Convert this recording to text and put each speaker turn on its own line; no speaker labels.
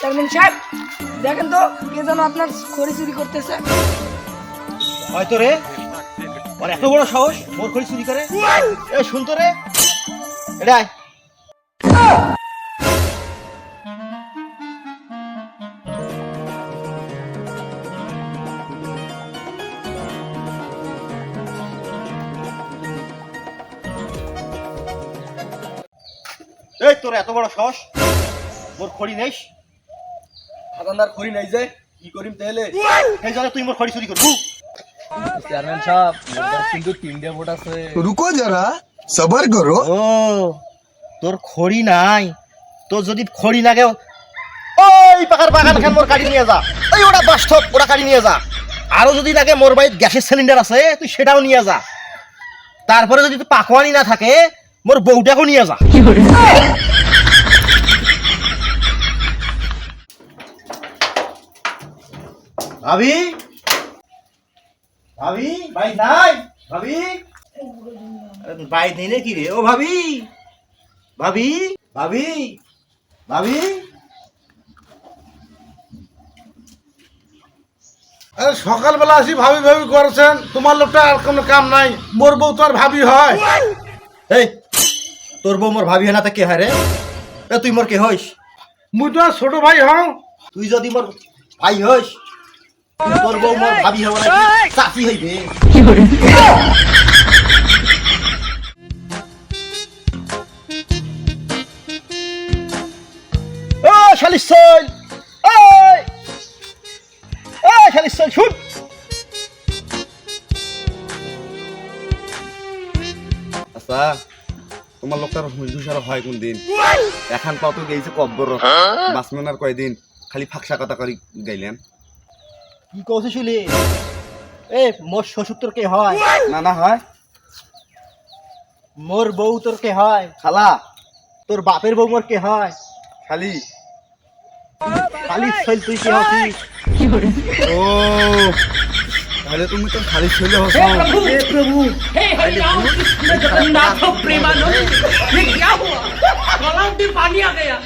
Chairman সাহেব দেখেন তো কে যেন আপনার খড়ি চুরি করতেছে।
হয়তো রে? ওর এত বড় সাহস মোর খড়ি চুরি করে? এ শুনতো রে। এটা এই তোর এত বড় সাহস? মোর খড়ি নেই
খাদানদার খড়ি নাই যে কি করিম তাহলে
এই জন্য তুই মোর খড়ি চুরি করবু।
চেয়ারম্যান সাহেব কিন্তু তিন তিনটে ভোট আছে।
রুকো যারা সবার করো।
ও তোর খড়ি নাই। তো যদি খড়ি লাগে ওই পাকার বাগান খান মোর গাড়ি নিয়ে যা। এই ওটা বাস্তব ওটা গাড়ি নিয়ে যা। আরও যদি লাগে মোর বাড়ির গ্যাসের সিলিন্ডার আছে তুই সেটাও নিয়ে যা। তারপরে যদি পাকোয়ানি না থাকে মোর বউটাকেও নিয়ে যা। ভাবি? ভাবি? ভাই নাই ভাবি? বাইক নেই নাকি রে? ও ভাবি? ভাবি? ভাবি? ভাবি?
আরে সকালবেলা আসি ভাবি ভাবি করছেন। তোমার লোকটা আর কোনো কাম নাই। মোর বউ তো আর ভাবি হয়।
এই তোর বউ মোর ভাবি না তা কে হয় রে? এ তুই মোর কে হইস?
মুই তো ছোট ভাই হও।
তুই যদি মোর ভাই হইস তোর বউ মোর ভাবি হব নাকি চাচি হইবে। ও শালিশ চল। ও শালিশ চল শুন।
আচ্ছা। তোমার লোকটার হুসুসার হয় কোন দিন এখন পাও তো গেছে কব্বর। বাসমেনার কয়দিন? খালি ফাঁকসা কথা করি গাইলেন।
কি কৌছে শুলি এ মোর শ্বশুর তোর কে হয়?
না না হয়।
মোর বউ তোর কে হয়?
খালা।
তোর বাপের বউ মোর কে হয়?
খালি।
খালি শৈল তুই কি হসিস
ও তাহলে তুমি তো খালি শৈল হস।
হে প্রভু!
হে হরি রাম না থাক 你把那个呀。